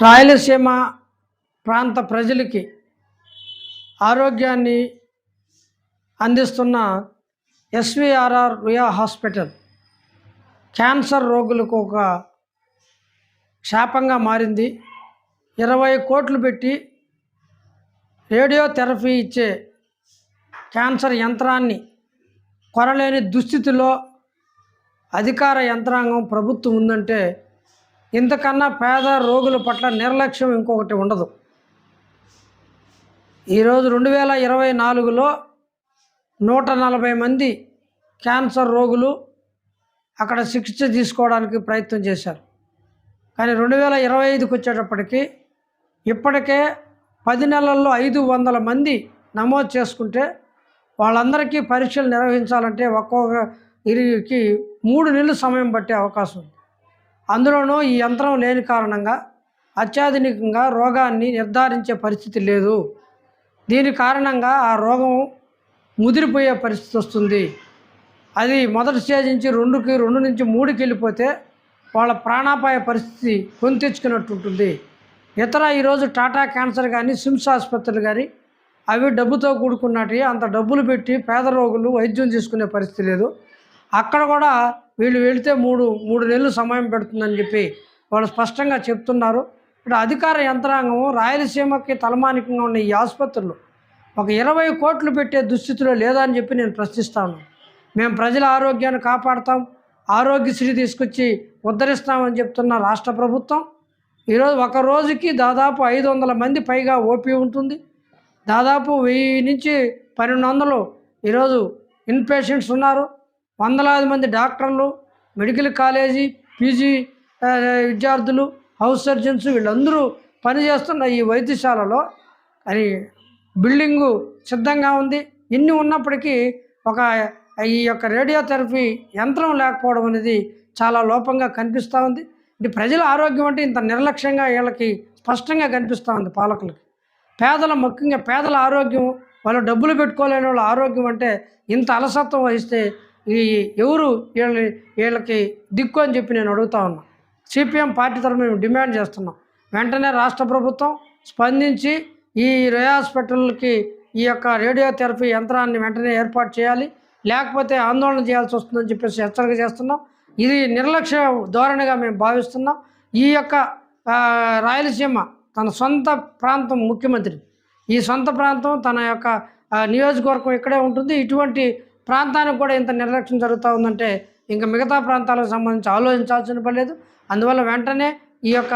రాయలసీమ ప్రాంత ప్రజలకి ఆరోగ్యాన్ని అందిస్తున్న ఎస్విఆర్ఆర్ రుయా హాస్పిటల్ క్యాన్సర్ రోగులకు ఒక శాపంగా మారింది. ఇరవై కోట్లు పెట్టి రేడియోథెరపీ ఇచ్చే క్యాన్సర్ యంత్రాన్ని కొనలేని దుస్థితిలో అధికార యంత్రాంగం ప్రభుత్వం ఉందంటే ఇంతకన్నా పేద రోగుల పట్ల నిర్లక్ష్యం ఇంకొకటి ఉండదు. ఈరోజు రెండు వేల ఇరవై నాలుగులో నూట నలభై మంది క్యాన్సర్ రోగులు అక్కడ చికిత్స తీసుకోవడానికి ప్రయత్నం చేశారు. కానీ రెండు వేల ఇరవై ఐదుకి వచ్చేటప్పటికి ఇప్పటికే పది నెలల్లో ఐదు వందల మంది నమోదు చేసుకుంటే వాళ్ళందరికీ పరీక్షలు నిర్వహించాలంటే ఒక్కొక్క ఇరికి మూడు నెలలు సమయం పట్టే అవకాశం ఉంది. అందులోనూ ఈ యంత్రం లేని కారణంగా అత్యాధునికంగా రోగాన్ని నిర్ధారించే పరిస్థితి లేదు. దీని కారణంగా ఆ రోగం ముదిరిపోయే పరిస్థితి వస్తుంది. అది మొదటి స్టేజ్ నుంచి రెండుకి రెండు నుంచి మూడుకి వెళ్ళిపోతే వాళ్ళ ప్రాణాపాయ పరిస్థితి కొని తెచ్చుకున్నట్టు ఉంటుంది. ఇతర ఈరోజు టాటా క్యాన్సర్ కానీ సిమ్స్ ఆసుపత్రులు కానీ అవి డబ్బుతో కూడుకున్నట్టు అంత డబ్బులు పెట్టి పేద రోగులు వైద్యం తీసుకునే పరిస్థితి లేదు. అక్కడ కూడా వీళ్ళు వెళితే మూడు మూడు నెలలు సమయం పెడుతుందని చెప్పి వాళ్ళు స్పష్టంగా చెప్తున్నారు. ఇప్పుడు అధికార యంత్రాంగం రాయలసీమకి తలమానికంగా ఉన్న ఈ ఆసుపత్రులు ఒక ఇరవై కోట్లు పెట్టే దుస్థితిలో లేదా అని చెప్పి నేను ప్రశ్నిస్తాను మేము ప్రజల ఆరోగ్యాన్ని కాపాడతాం ఆరోగ్యశ్రీ తీసుకొచ్చి ఉద్ధరిస్తామని చెప్తున్న రాష్ట్ర ప్రభుత్వం ఈరోజు ఒక రోజుకి దాదాపు ఐదు వందల మంది పైగా ఓపీ ఉంటుంది. దాదాపు వెయ్యి నుంచి పన్నెండు వందలు ఈరోజు ఇన్పేషెంట్స్ ఉన్నారు. వందలాది మంది డాక్టర్లు మెడికల్ కాలేజీ పీజీ విద్యార్థులు హౌస్ సర్జన్స్ వీళ్ళందరూ పనిచేస్తున్న ఈ వైద్యశాలలో అది బిల్డింగు సిద్ధంగా ఉంది. ఇన్ని ఉన్నప్పటికీ ఒక ఈ యొక్క రేడియోథెరపీ యంత్రం లేకపోవడం అనేది చాలా లోపంగా కనిపిస్తూ ఉంది. ఇది ప్రజల ఆరోగ్యం అంటే ఇంత నిర్లక్ష్యంగా వీళ్ళకి స్పష్టంగా కనిపిస్తూ ఉంది పాలకులకి. పేదల ముఖ్యంగా పేదల ఆరోగ్యం వాళ్ళు డబ్బులు పెట్టుకోలేని వాళ్ళ ఆరోగ్యం అంటే ఇంత అలసత్వం వహిస్తే ఈ ఎవరు వీళ్ళ వీళ్ళకి దిక్కు అని చెప్పి నేను అడుగుతా ఉన్నా. సిపిఎం పార్టీ తరఫున మేము డిమాండ్ చేస్తున్నాం. వెంటనే రాష్ట్ర ప్రభుత్వం స్పందించి ఈ రే హాస్పిటల్కి ఈ యొక్క రేడియోథెరపీ యంత్రాన్ని వెంటనే ఏర్పాటు చేయాలి. లేకపోతే ఆందోళన చేయాల్సి వస్తుందని చెప్పేసి హెచ్చరిక చేస్తున్నాం. ఇది నిర్లక్ష్య ధోరణిగా మేము భావిస్తున్నాం. ఈ యొక్క రాయలసీమ తన సొంత ప్రాంతం ముఖ్యమంత్రి. ఈ సొంత ప్రాంతం తన యొక్క నియోజకవర్గం ఇక్కడే ఉంటుంది. ఇటువంటి ప్రాంతానికి కూడా ఇంత నిర్లక్ష్యం జరుగుతూ ఉందంటే ఇంకా మిగతా ప్రాంతాలకు సంబంధించి ఆలోచించాల్సిన పని లేదు. అందువల్ల వెంటనే ఈ యొక్క